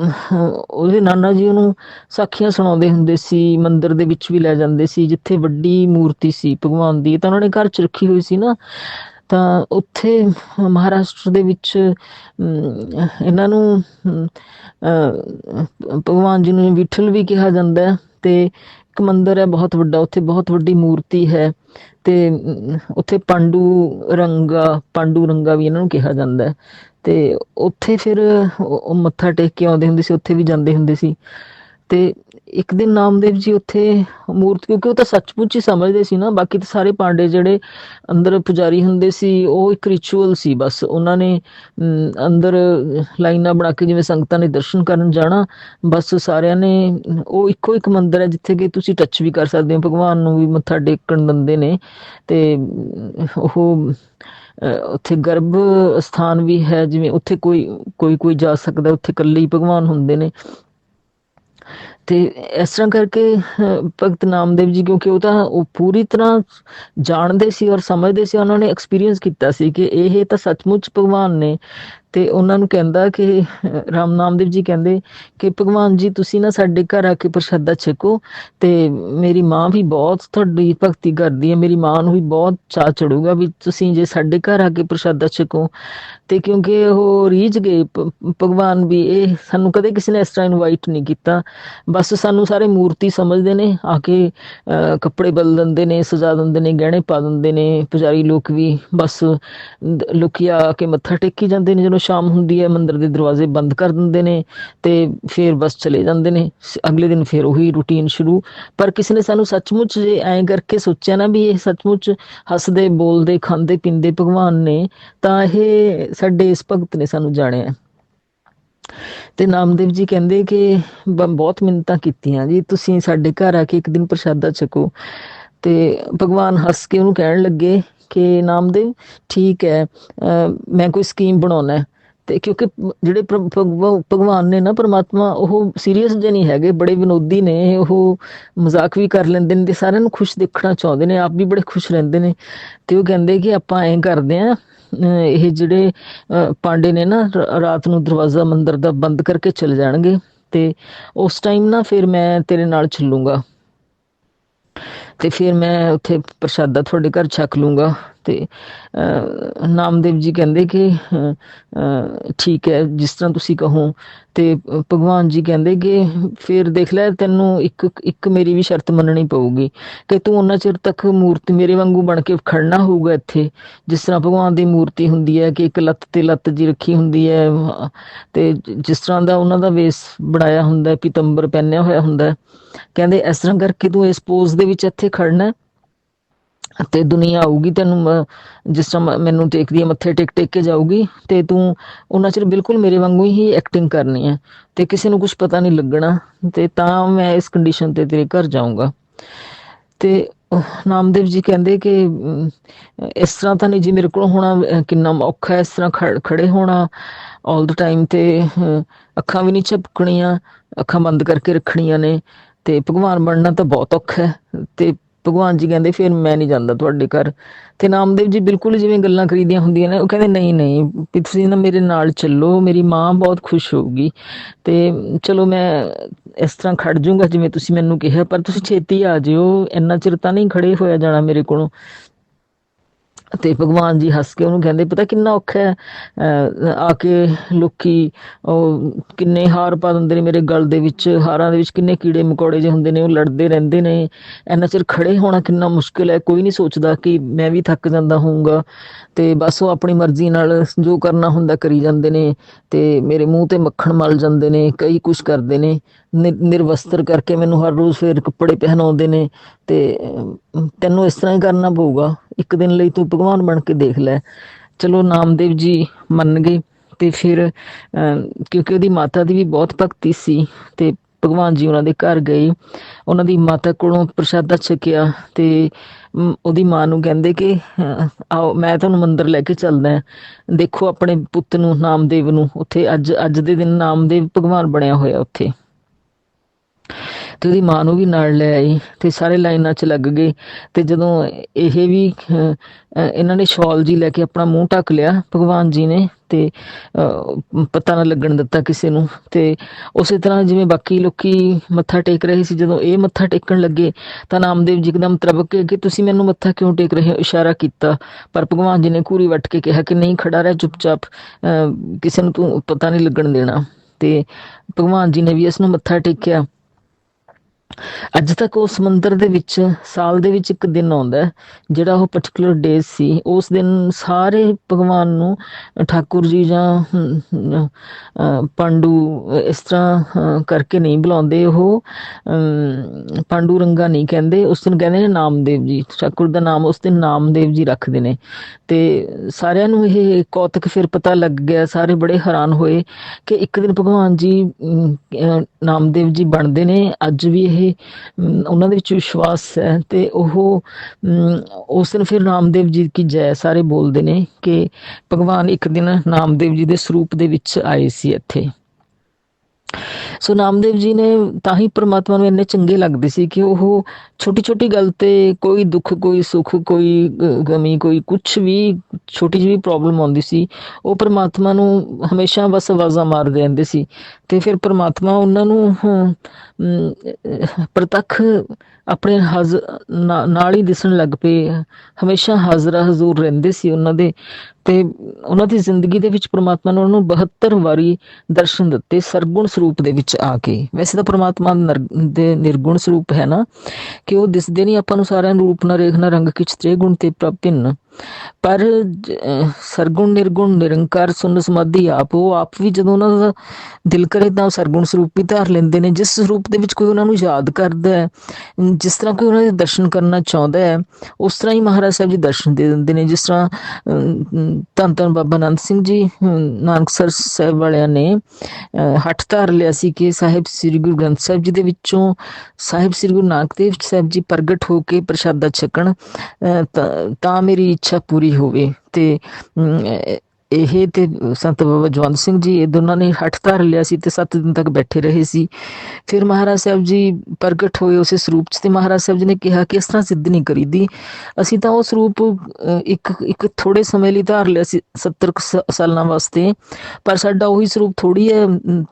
[SPEAKER 1] ਉਹਦੇ ਨਾਨਾ ਜੀ ਉਹਨੂੰ ਸਾਖੀਆਂ ਸੁਣਾਉਂਦੇ ਹੁੰਦੇ ਸੀ ਮੰਦਿਰ ਦੇ ਵਿੱਚ ਵੀ ਲੈ ਜਾਂਦੇ ਸੀ ਜਿੱਥੇ ਵੱਡੀ ਮੂਰਤੀ ਸੀ ਭਗਵਾਨ ਦੀ ਤਾਂ ਉਹਨਾਂ ਨੇ ਘਰ ਚ ਰੱਖੀ ਹੋਈ ਸੀ ਨਾ। ਤਾਂ ਉੱਥੇ ਮਹਾਰਾਸ਼ਟਰ ਦੇ ਵਿੱਚ ਇਹਨਾਂ ਨੂੰ ਅਹ, ਭਗਵਾਨ ਜੀ ਨੂੰ ਵਿਠਲ ਵੀ ਕਿਹਾ ਜਾਂਦਾ ਹੈ ਤੇ ਇੱਕ ਮੰਦਿਰ ਹੈ ਬਹੁਤ ਵੱਡਾ ਉੱਥੇ ਬਹੁਤ ਵੱਡੀ ਮੂਰਤੀ ਹੈ ਤੇ ਉੱਥੇ ਪਾਂਡੂ ਰੰਗਾ ਪਾਂਡੂ ਰੰਗਾ ਵੀ ਇਹਨਾਂ ਨੂੰ ਕਿਹਾ ਜਾਂਦਾ ਹੈ। ਤੇ ਉੱਥੇ ਫਿਰ ਉਹ ਮੱਥਾ ਟੇਕ ਕੇ ਆਉਂਦੇ ਹੁੰਦੇ ਸੀ ਉੱਥੇ ਵੀ ਜਾਂਦੇ ਹੁੰਦੇ ਸੀ। ਤੇ ਇੱਕ ਦਿਨ ਨਾਮਦੇਵ ਜੀ ਉੱਥੇ ਮੂਰਤ ਕਿਉਂਕਿ ਉਹ ਤਾਂ ਸੱਚਮੁੱਚ ਹੀ ਸਮਝਦੇ ਸੀ ਨਾ ਬਾਕੀ ਤਾਂ ਸਾਰੇ ਪਾਂਡੇ ਜਿਹੜੇ ਅੰਦਰ ਪੁਜਾਰੀ ਹੁੰਦੇ ਸੀ ਉਹ ਇੱਕ ਰਿਚੁਅਲ ਸੀ ਬਸ। ਉਹਨਾਂ ਨੇ ਅਮ, ਅੰਦਰ ਲਾਈਨਾਂ ਬਣਾ ਕੇ ਜਿਵੇਂ ਸੰਗਤਾਂ ਨੇ ਦਰਸ਼ਨ ਕਰਨ ਜਾਣਾ ਬਸ ਸਾਰਿਆਂ ਨੇ ਉਹ ਇੱਕੋ ਇੱਕ ਮੰਦਿਰ ਹੈ ਜਿੱਥੇ ਕਿ ਤੁਸੀਂ ਟੱਚ ਵੀ ਕਰ ਸਕਦੇ ਹੋ ਭਗਵਾਨ ਨੂੰ ਵੀ ਮੱਥਾ ਟੇਕਣ ਦਿੰਦੇ ਨੇ। ਤੇ ਉਹ ਉੱਥੇ ਗਰਭ ਸਥਾਨ ਵੀ ਹੈ ਜਿਵੇਂ ਉੱਥੇ ਕੋਈ ਕੋਈ ਕੋਈ ਜਾ ਸਕਦਾ ਉੱਥੇ ਇਕੱਲੇ ਹੀ ਭਗਵਾਨ ਹੁੰਦੇ ਨੇ। ਤੇ ਇਸ ਤਰ੍ਹਾਂ ਕਰਕੇ ਅਹ, ਭਗਤ ਨਾਮਦੇਵ ਜੀ ਕਿਉਂਕਿ ਉਹ ਤਾਂ ਉਹ ਪੂਰੀ ਤਰ੍ਹਾਂ ਜਾਣਦੇ ਸੀ ਔਰ ਸਮਝਦੇ ਸੀ ਉਹਨਾਂ ਨੇ ਐਕਸਪੀਰੀਅੰਸ ਕੀਤਾ ਸੀ ਕਿ ਇਹ ਤਾਂ ਸੱਚਮੁੱਚ ਭਗਵਾਨ ਨੇ। ਤੇ ਉਹਨਾਂ ਨੂੰ ਕਹਿੰਦਾ ਕਿ ਅਹ, ਰਾਮ ਨਾਮਦੇਵ ਜੀ ਕਹਿੰਦੇ ਕਿ ਭਗਵਾਨ ਜੀ ਤੁਸੀਂ ਨਾ ਸਾਡੇ ਘਰ ਆ ਕੇ ਪ੍ਰਸ਼ਾਦਾ ਛਕੋ ਤੇ ਮੇਰੀ ਮਾਂ ਵੀ ਬਹੁਤ ਤੁਹਾਡੀ ਭਗਤੀ ਕਰਦੀ ਹੈ ਮੇਰੀ ਮਾਂ ਨੂੰ ਵੀ ਬਹੁਤ ਚਾਅ ਚੜੂਗਾ ਵੀ ਤੁਸੀਂ ਜੇ ਸਾਡੇ ਘਰ ਆ ਕੇ ਪ੍ਰਸ਼ਾਦਾ ਛਕੋ। ਤੇ ਕਿਉਂਕਿ ਉਹ ਰੀਝ ਗਏ ਭਗਵਾਨ ਵੀ ਇਹ ਸਾਨੂੰ ਕਦੇ ਕਿਸੇ ਨੇ ਇਸ ਤਰ੍ਹਾਂ ਇਨਵਾਈਟ ਨਹੀਂ ਕੀਤਾ। ਬਸ ਸਾਨੂੰ ਸਾਰੇ ਮੂਰਤੀ ਸਮਝਦੇ ਨੇ ਆ ਕੇ ਅਹ, ਕੱਪੜੇ ਬਦਲ ਦਿੰਦੇ ਨੇ ਸਜਾ ਦਿੰਦੇ ਨੇ ਗਹਿਣੇ ਪਾ ਦਿੰਦੇ ਨੇ ਪੁਜਾਰੀ ਲੋਕ ਵੀ ਬਸ ਦ- ਲੁਕਿਆ ਕੇ ਮੱਥਾ ਟੇਕੀ ਜਾਂਦੇ ਨੇ ਜਦੋਂ ਸ਼ਾਮ ਹੁੰਦੀ ਹੈ, ਮੰਦਿਰ ਦੇ ਦਰਵਾਜ਼ੇ ਬੰਦ ਕਰ ਦਿੰਦੇ ਨੇ ਤੇ ਫਿਰ ਬਸ ਚਲੇ ਜਾਂਦੇ ਨੇ। ਅਗਲੇ ਦਿਨ ਫਿਰ ਉਹੀ ਰੁਟੀਨ ਸ਼ੁਰੂ। ਪਰ ਕਿਸੇ ਨੇ ਸਾਨੂੰ ਸੱਚਮੁੱਚ ਜੇ ਐਂ ਕਰਕੇ ਸੋਚਿਆ ਨਾ ਵੀ ਇਹ ਸੱਚਮੁੱਚ ਹੱਸਦੇ, ਬੋਲਦੇ, ਖਾਂਦੇ, ਪੀਂਦੇ ਭਗਵਾਨ ਨੇ, ਤਾਂ ਇਹ ਸਾਡੇ ਇਸ ਭਗਤ ਨੇ ਸਾਨੂੰ ਜਾਣਿਆ। ਤੇ ਨਾਮਦੇਵ ਜੀ ਕਹਿੰਦੇ ਕਿ ਬਹੁਤ ਮਿੰਨਤਾਂ ਕੀਤੀਆਂ ਜੀ, ਤੁਸੀਂ ਸਾਡੇ ਘਰ ਆ ਕੇ ਇੱਕ ਦਿਨ ਪ੍ਰਸ਼ਾਦਾ ਛਕੋ। ਤੇ ਭਗਵਾਨ ਹੱਸ ਕੇ ਉਹਨੂੰ ਕਹਿਣ ਲੱਗੇ ਕਿ ਨਾਮਦੇਵ ਠੀਕ ਹੈ ਮੈਂ ਕੋਈ ਸਕੀਮ ਬਣਾਉਣਾ ਤੇ ਕਿਉਂਕਿ ਜਿਹੜੇ ਭਗਵਾਨ ਨੇ ਨਾ ਪਰਮਾਤਮਾ ਉਹ ਸੀਰੀਅਸ ਜੇ ਨਹੀਂ ਹੈਗੇ ਬੜੇ ਵਿਨੋਦੀ ਨੇ ਉਹ ਮਜ਼ਾਕ ਵੀ ਕਰ ਲੈਂਦੇ ਨੇ ਤੇ ਸਾਰਿਆਂ ਨੂੰ ਖੁਸ਼ ਦੇਖਣਾ ਚਾਹੁੰਦੇ ਨੇ ਆਪ ਵੀ ਬੜੇ ਖੁਸ਼ ਰਹਿੰਦੇ ਨੇ। ਤੇ ਉਹ ਕਹਿੰਦੇ ਕਿ ਆਪਾਂ ਐਂ ਕਰਦੇ ਆ ਇਹ ਜਿਹੜੇ ਅ, ਪਾਂਡੇ ਨੇ ਨਾ ਰਾਤ ਨੂੰ ਦਰਵਾਜ਼ਾ ਮੰਦਿਰ ਦਾ ਬੰਦ ਕਰਕੇ ਚਲੇ ਜਾਣਗੇ। ਤੇ ਉਸ ਟਾਈਮ ਨਾ ਫਿਰ ਮੈਂ ਤੇਰੇ ਨਾਲ ਚੱਲੂਗਾ। ਤੇ ਫਿਰ ਮੈਂ ਉੱਥੇ ਪ੍ਰਸ਼ਾਦਾ ਤੁਹਾਡੇ ਘਰ ਛਕ ਲੂੰਗਾ ਤੇ ਅਹ, ਨਾਮਦੇਵ ਜੀ ਕਹਿੰਦੇ ਕਿ ਠੀਕ ਹੈ ਜਿਸ ਤਰ੍ਹਾਂ ਤੁਸੀਂ ਕਹੋ ਤੇ ਭਗਵਾਨ ਜੀ ਕਹਿੰਦੇ ਕਿ ਫਿਰ ਦੇਖ ਲੈ ਤੈਨੂੰ ਇੱਕ ਇੱਕ ਮੇਰੀ ਵੀ ਸ਼ਰਤ ਮੰਨਣੀ ਪਊਗੀ ਕਿ ਤੂੰ ਉਹਨਾਂ ਚਿਰ ਤੱਕ ਮੂਰਤੀ ਮੇਰੇ ਵਾਂਗੂ ਬਣ ਕੇ ਖੜਨਾ ਹੋਊਗਾ ਇੱਥੇ ਜਿਸ ਤਰ੍ਹਾਂ ਭਗਵਾਨ ਦੀ ਮੂਰਤੀ ਹੁੰਦੀ ਹੈ ਕਿ ਇੱਕ ਲੱਤ ਤੇ ਲੱਤ ਜੀ ਰੱਖੀ ਹੁੰਦੀ ਹੈ ਤੇ ਜਿਸ ਤਰ੍ਹਾਂ ਦਾ ਉਹਨਾਂ ਦਾ ਵੇਸ ਬਣਾਇਆ ਹੁੰਦਾ ਹੈ ਪੀਤੰਬਰ ਪਹਿਨਿਆ ਹੋਇਆ ਹੁੰਦਾ ਹੈ। ਕਹਿੰਦੇ ਇਸ ਤਰ੍ਹਾਂ ਕਰਕੇ ਤੂੰ ਇਸ ਪੋਜ਼ ਦੇ ਵਿੱਚ ਇੱਥੇ ਖੜਨਾ ਹੈ ਤੇ ਦੁਨੀਆ ਆਊਗੀ, ਤੈਨੂੰ ਜਿਸ ਤਰ੍ਹਾਂ ਮੈਨੂੰ ਟੇਕਦੀ ਹੈ, ਮੱਥੇ ਟੇਕ ਟੇਕ ਕੇ ਜਾਊਗੀ, ਤੇ ਤੂੰ ਉਹਨਾਂ ਚਿਰ ਬਿਲਕੁਲ ਮੇਰੇ ਵਾਂਗੂ ਹੀ ਐਕਟਿੰਗ ਕਰਨੀ ਹੈ ਤੇ ਕਿਸੇ ਨੂੰ ਕੁਝ ਪਤਾ ਨਹੀਂ ਲੱਗਣਾ ਤੇ ਤਾਂ ਮੈਂ ਇਸ ਕੰਡੀਸ਼ਨ ਤੇ ਤੇਰੇ ਘਰ ਜਾਊਂਗਾ। ਤੇ ਨਾਮਦੇਵ ਜੀ ਕਹਿੰਦੇ ਕਿ ਇਸ ਤਰ੍ਹਾਂ ਤਾਂ ਨਹੀਂ ਜੀ ਮੇਰੇ ਕੋਲ ਹੋਣਾ ਕਿੰਨਾ ਔਖਾ ਹੈ, ਇਸ ਤਰ੍ਹਾਂ ਖੜੇ ਹੋਣਾ 올 ਦਾ ਟਾਈਮ ਤੇ ਅੱਖਾਂ ਵੀ ਨਹੀਂ ਝਪਕਣੀਆਂ, ਅੱਖਾਂ ਬੰਦ ਕਰਕੇ ਰੱਖਣੀਆਂ ਨੇ ਤੇ ਭਗਵਾਨ ਬਣਨਾ ਤਾਂ ਬਹੁਤ ਔਖਾ ਹੈ ਤੇ ਭਗਵਾਨ ਜੀ ਕਹਿੰਦੇ ਫਿਰ ਮੈਂ ਨਹੀਂ ਜਾਂਦਾ ਤੁਹਾਡੇ ਘਰ। ਤੇ ਨਾਮਦੇਵ ਜੀ ਬਿਲਕੁਲ ਜਿਵੇਂ ਗੱਲਾਂ ਕਰੀਦੀਆਂ ਹੁੰਦੀਆਂ ਨੇ, ਉਹ ਕਹਿੰਦੇ ਨਹੀਂ ਨਹੀਂ, ਵੀ ਤੁਸੀਂ ਨਾ ਮੇਰੇ ਨਾਲ ਚੱਲੋ, ਮੇਰੀ ਮਾਂ ਬਹੁਤ ਖੁਸ਼ ਹੋਊਗੀ। ਤੇ ਚਲੋ ਮੈਂ ਇਸ ਤਰ੍ਹਾਂ ਖੜ ਜਾਊਂਗਾ ਜਿਵੇਂ ਤੁਸੀਂ ਮੈਨੂੰ ਕਿਹਾ, ਪਰ ਤੁਸੀਂ ਛੇਤੀ ਆ ਜਿਓ, ਇੰਨਾ ਚਿਰ ਤਾਂ ਨਹੀਂ ਖੜੇ ਹੋਇਆ ਜਾਣਾ ਮੇਰੇ ਕੋਲੋਂ। ਤੇ ਭਗਵਾਨ ਜੀ ਹੱਸ ਕੇ ਉਹਨੂੰ ਕਹਿੰਦੇ, ਪਤਾ ਕਿੰਨਾ ਔਖਾ ਹੈ ਆ ਕੇ ਲੋਕੀ ਕਿੰਨੇ ਹਾਰ ਪਾ ਦਿੰਦੇ ਨੇ ਮੇਰੇ ਗਲ ਦੇ ਵਿੱਚ, ਹਾਰਾਂ ਦੇ ਵਿੱਚ ਕਿੰਨੇ ਕੀੜੇ ਮਕੌੜੇ ਜਿਹੇ ਹੁੰਦੇ ਨੇ, ਉਹ ਲੜਦੇ ਰਹਿੰਦੇ ਨੇ, ਇੰਨਾ ਚਿਰ ਖੜੇ ਹੋਣਾ ਕਿੰਨਾ ਮੁਸ਼ਕਿਲ ਹੈ, ਕੋਈ ਨਹੀਂ ਸੋਚਦਾ ਕਿ ਮੈਂ ਵੀ ਥੱਕ ਜਾਂਦਾ ਹੋਊਗਾ, ਤੇ ਬਸ ਉਹ ਆਪਣੀ ਮਰਜ਼ੀ ਨਾਲ ਜੋ ਕਰਨਾ ਹੁੰਦਾ ਕਰੀ ਜਾਂਦੇ ਨੇ, ਤੇ ਮੇਰੇ ਮੂੰਹ ਤੇ ਮੱਖਣ ਮਲ ਜਾਂਦੇ ਨੇ, ਕਈ ਕੁਝ ਕਰਦੇ ਨੇ ਨਿਰਵਸਤਰ ਕਰਕੇ ਮੈਨੂੰ ਹਰ ਰੋਜ਼ ਫੇਰ ਕੱਪੜੇ ਪਹਿਨਾਉਂਦੇ ਨੇ ਤੇ ਤੈਨੂੰ ਇਸ ਤਰ੍ਹਾਂ ਹੀ ਕਰਨਾ ਪਊਗਾ। ਇੱਕ ਦਿਨ ਲਈ ਤੂੰ ਭਗਵਾਨ ਬਣ ਕੇ ਦੇਖ ਲੈ। ਚਲੋ ਨਾਮਦੇਵ ਜੀ ਮੰਨ ਗਏ ਤੇ ਫਿਰ ਕਿਉਂਕਿ ਉਹਦੀ ਮਾਤਾ ਦੀ ਵੀ ਬਹੁਤ ਭਗਤੀ ਸੀ ਤੇ ਭਗਵਾਨ ਜੀ ਉਹਨਾਂ ਦੇ ਘਰ ਗਏ। ਉਹਨਾਂ ਦੀ ਮਾਤਾ ਕੋਲੋਂ ਪ੍ਰਸ਼ਾਦਾ ਛਕਿਆ ਤੇ ਉਹਦੀ ਮਾਂ ਨੂੰ ਕਹਿੰਦੇ ਕਿ ਆਓ, ਮੈਂ ਤੁਹਾਨੂੰ ਮੰਦਿਰ ਲੈ ਕੇ ਚੱਲਦਾ ਦੇਖੋ ਆਪਣੇ ਪੁੱਤ ਨੂੰ, ਨਾਮਦੇਵ ਨੂੰ, ਉੱਥੇ ਅੱਜ ਅੱਜ ਦੇ ਦਿਨ ਨਾਮਦੇਵ ਭਗਵਾਨ ਬਣਿਆ ਹੋਇਆ ਉੱਥੇ। ਤੇ ਉਹਦੀ ਮਾਂ ਨੂੰ ਵੀ ਨਾਲ ਲੈ ਆਈ ਤੇ ਸਾਰੇ ਲਾਈਨਾਂ 'ਚ ਲੱਗ ਗਏ ਤੇ ਜਦੋਂ ਇਹ ਵੀ ਇਹਨਾਂ ਨੇ ਸ਼ਾਲ ਜੀ ਲੈ ਕੇ ਆਪਣਾ ਮੂੰਹ ਢੱਕ ਲਿਆ ਭਗਵਾਨ ਜੀ ਨੇ ਤੇ ਪਤਾ ਨਾ ਲੱਗਣ ਦਿੱਤਾ ਕਿਸੇ ਨੂੰ ਤੇ ਉਸੇ ਤਰ੍ਹਾਂ ਜਿਵੇਂ ਬਾਕੀ ਲੋਕੀ ਮੱਥਾ ਟੇਕ ਰਹੇ ਸੀ ਜਦੋਂ ਇਹ ਮੱਥਾ ਟੇਕਣ ਲੱਗੇ ਤਾਂ ਨਾਮਦੇਵ ਜੀ ਇੱਕਦਮ ਤਰਬਕ ਕੇ ਕਿ ਤੁਸੀਂ ਮੈਨੂੰ ਮੱਥਾ ਕਿਉਂ ਟੇਕ ਰਹੇ ਹੋ? ਇਸ਼ਾਰਾ ਕੀਤਾ। ਪਰ ਭਗਵਾਨ ਜੀ ਨੇ ਘੂਰੀ ਵੱਟ ਕੇ ਕਿਹਾ ਕਿ ਨਹੀਂ ਖੜਾ ਰਹਿ ਚੁੱਪਚਾਪ ਅਹ, ਕਿਸੇ ਨੂੰ ਤੂੰ ਪਤਾ ਨਹੀਂ ਲੱਗਣ ਦੇਣਾ। ਤੇ ਭਗਵਾਨ ਜੀ ਨੇ ਵੀ ਇਸ ਨੂੰ ਮੱਥਾ ਟੇਕਿਆ। ਅੱਜ ਤੱਕ ਉਸ ਮੰਦਿਰ ਦੇ ਵਿੱਚ, ਸਾਲ ਦੇ ਵਿੱਚ ਇੱਕ ਦਿਨ ਆਉਂਦਾ ਜਿਹੜਾ ਉਹ ਪਾਰਟਿਕੂਲਰ ਡੇ ਸੀ। ਉਸ ਦਿਨ ਸਾਰੇ ਭਗਵਾਨ ਨੂੰ ਠਾਕੁਰ ਜੀ ਜਾਂ ਪਾਂਡੂ ਇਸ ਤਰ੍ਹਾਂ ਕਰਕੇ ਨਹੀਂ ਬੁਲਾਉਂਦੇ। ਉਹ ਪਾਂਡੂ ਰੰਗਾ ਨਹੀਂ ਕਹਿੰਦੇ। ਉਸ ਦਿਨ ਕਹਿੰਦੇ ਨੇ ਨਾਮਦੇਵ ਜੀ। ਠਾਕੁਰ ਦਾ ਨਾਮ ਉਸ ਦਿਨ ਨਾਮਦੇਵ ਜੀ ਰੱਖਦੇ ਨੇ। ਤੇ ਸਾਰਿਆਂ ਨੂੰ ਇਹ ਕੌਤਕ ਫਿਰ ਪਤਾ ਲੱਗ ਗਿਆ। ਸਾਰੇ ਬੜੇ ਹੈਰਾਨ ਹੋਏ ਕਿ ਇੱਕ ਦਿਨ ਭਗਵਾਨ ਜੀ ਨਾਮਦੇਵ ਜੀ ਬਣਦੇ ਨੇ। ਅੱਜ ਵੀ ਇਹ ਉਹਨਾਂ ਦੇ ਵਿੱਚ ਵਿਸ਼ਵਾਸ ਹੈ ਤੇ ਉਹ ਅਮ, ਉਸ ਦਿਨ ਫਿਰ ਨਾਮਦੇਵ ਜੀ ਕੀ ਜੈ ਸਾਰੇ ਬੋਲਦੇ ਨੇ ਕਿ ਭਗਵਾਨ ਇੱਕ ਦਿਨ ਨਾਮਦੇਵ ਜੀ ਦੇ ਸਰੂਪ ਦੇ ਵਿੱਚ ਆਏ ਸੀ ਇੱਥੇ। ਸੋ ਨਾਮਦੇਵ ਜੀ ਨੇ ਤਾਂ ਹੀ ਪ੍ਰਮਾਤਮਾ ਨੂੰ ਇੰਨੇ ਚੰਗੇ ਲੱਗਦੇ ਸੀ ਕਿ ਉਹ ਛੋਟੀ ਛੋਟੀ ਗੱਲ ਤੇ ਕੋਈ ਦੁੱਖ, ਕੋਈ ਸੁੱਖ, ਕੋਈ ਗਮੀ, ਕੋਈ ਕੁਝ ਵੀ ਛੋਟੀ ਜਿਹੀ ਪ੍ਰੋਬਲਮ ਆਉਂਦੀ ਸੀ, ਉਹ ਪ੍ਰਮਾਤਮਾ ਨੂੰ ਹਮੇਸ਼ਾ ਬਸ ਆਵਾਜ਼ਾਂ ਮਾਰਦੇ ਰਹਿੰਦੇ ਸੀ ਤੇ ਫਿਰ ਪ੍ਰਮਾਤਮਾ ਉਹਨਾਂ ਨੂੰ ਪ੍ਰਤੱਖ ਆਪਣੇ ਹਜ਼, ਨਾ- ਨਾਲ ਹੀ ਦਿਸਣ ਲੱਗ ਪਏ, ਹਮੇਸ਼ਾ ਹਾਜ਼ਰਾ ਹਜ਼ੂਰ ਰਹਿੰਦੇ ਸੀ ਉਹਨਾਂ ਦੇ। ਤੇ ਉਹਨਾਂ ਦੀ ਜ਼ਿੰਦਗੀ ਦੇ ਵਿੱਚ ਪ੍ਰਮਾਤਮਾ ਨੇ ਉਹਨਾਂ ਨੂੰ 72 ਵਾਰੀ ਦਰਸ਼ਨ ਦਿੱਤੇ ਸਰਗੁਣ ਸਰੂਪ ਦੇ ਵਿੱਚ ਆ ਕੇ। ਵੈਸੇ ਤਾਂ ਪ੍ਰਮਾਤਮਾ ਨਰ- ਦੇ ਨਿਰਗੁਣ ਸਰੂਪ ਹੈ ਨਾ ਕਿ ਉਹ ਦਿਸਦੇ ਨਹੀਂ ਆਪਾਂ ਨੂੰ ਸਾਰਿਆਂ ਨੂੰ ਰੂਪ ਨਾ ਰੇਖ ਰੰਗ ਕਿਛ ਤ੍ਰੇ ਗੁਣ ਤੇ ਪ੍ਰਭ ਪਰ ਸਰਗੁਣ ਨਿਰਗੁਣ ਨਿਰੰਕਾਰ ਸੁਨ ਸਮਾਧੀ ਆਪ ਉਹ ਆਪ ਵੀ ਜਦੋਂ ਉਹਨਾਂ ਦਾ ਦਿਲ ਕਰੇ ਤਾਂ ਸਰਗੁਣ ਸਰੂਪ ਵੀ ਧਾਰ ਲੈਂਦੇ ਨੇ। ਜਿਸ ਸਰੂਪ ਦੇ ਵਿੱਚ ਕੋਈ ਉਹਨਾਂ ਨੂੰ ਯਾਦ ਕਰਦਾ ਹੈ ਜਿਸ ਤਰ੍ਹਾਂ ਕੋਈ ਉਹਨਾਂ ਦੇ ਦਰਸ਼ਨ ਕਰਨਾ ਚਾਹੁੰਦਾ ਹੈ ਉਸ ਤਰ੍ਹਾਂ ਹੀ ਮਹਾਰਾਜ ਸਾਹਿਬ ਜੀ ਦਰਸ਼ਨ ਦੇ ਦਿੰਦੇ ਨੇ। ਜਿਸ ਤਰ੍ਹਾਂ ਅਮ, ਧੰਨ ਧੰਨ ਬਾਬਾ ਆਨੰਦ ਸਿੰਘ ਜੀ ਨਾਨਕਸਰ ਸਾਹਿਬ ਵਾਲਿਆਂ ਨੇ ਅਹ, ਹੱਠ ਧਾਰ ਲਿਆ ਸੀ ਕਿ ਸਾਹਿਬ ਸ੍ਰੀ ਗੁਰੂ ਗ੍ਰੰਥ ਸਾਹਿਬ ਜੀ ਦੇ ਵਿੱਚੋਂ ਸਾਹਿਬ ਸ੍ਰੀ ਗੁਰੂ ਨਾਨਕ ਦੇਵ ਸਾਹਿਬ ਜੀ ਪ੍ਰਗਟ ਹੋ ਕੇ ਪ੍ਰਸ਼ਾਦਾ ਛਕਣ ਅਹ, ਤਾਂ- ਮੇਰੀ ਇੱਛਾ ਪੂਰੀ ਹੋਵੇ ਤੇ ਇਹ ਤੇ ਸੰਤ ਬਾਬਾ ਜਵੰਤ ਸਿੰਘ ਜੀ, ਇਹ ਦੋਨਾਂ ਨੇ ਹੱਠ ਧਾਰ ਲਿਆ ਸੀ ਤੇ 7 ਦਿਨ ਤੱਕ ਬੈਠੇ ਰਹੇ ਸੀ। ਫਿਰ ਮਹਾਰਾਜ ਸਾਹਿਬ ਜੀ ਪ੍ਰਗਟ ਹੋਏ ਉਸੇ ਸਰੂਪ ਚ ਤੇ ਮਹਾਰਾਜ ਸਾਹਿਬ ਜੀ ਨੇ ਕਿਹਾ ਕਿ ਇਸ ਤਰ੍ਹਾਂ ਸਿੱਧ ਨਹੀਂ ਕਰੀਦੀ। ਅਸੀਂ ਤਾਂ ਉਹ ਸਰੂਪ ਇੱਕ ਇੱਕ ਥੋੜੇ ਸਮੇਂ ਲਈ ਧਾਰ ਲਿਆ ਸੀ 70 ਸਾਲਾਂ ਵਾਸਤੇ। ਪਰ ਸਾਡਾ ਉਹੀ ਸਰੂਪ ਥੋੜੀ ਹੈ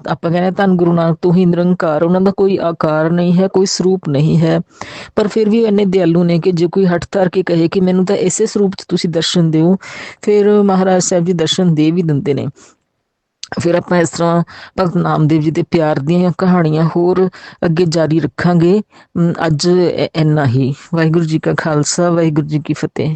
[SPEAKER 1] ਆਪਾਂ ਕਹਿੰਦੇ ਧੰਨ ਗੁਰੂ ਨਾਨਕ ਤੂੰ ਹੀ ਨਿਰੰਕਾਰ, ਉਹਨਾਂ ਦਾ ਕੋਈ ਆਕਾਰ ਨਹੀਂ ਹੈ, ਕੋਈ ਸਰੂਪ ਨਹੀਂ ਹੈ। ਪਰ ਫਿਰ ਵੀ ਇੰਨੇ ਦਿਆਲੂ ਨੇ ਕਿ ਜੇ ਕੋਈ ਹੱਠ ਧਾਰ ਕੇ ਕਹੇ ਕਿ ਮੈਨੂੰ ਤਾਂ ਇਸੇ ਸਰੂਪ 'ਚ ਤੁਸੀਂ ਦਰਸ਼ਨ ਦਿਓ। ਫਿਰ ਮਹਾਰਾਜ ਸਾਹਿਬ ਜੀ ਦਰਸ਼ਨ ਦੇ ਵੀ ਦਿੰਦੇ ਨੇ। ਫਿਰ ਆਪਾਂ ਇਸ ਤਰ੍ਹਾਂ ਭਗਤ ਨਾਮਦੇਵ ਜੀ ਦੇ ਪਿਆਰ ਦੀਆਂ ਕਹਾਣੀਆਂ ਹੋਰ ਅੱਗੇ ਜਾਰੀ ਰੱਖਾਂਗੇ। ਅੱਜ ਇੰਨਾ ਹੀ। ਵਾਹਿਗੁਰੂ ਜੀ ਕਾ ਖਾਲਸਾ, ਵਾਹਿਗੁਰੂ ਜੀ ਕੀ ਫਤਿਹ।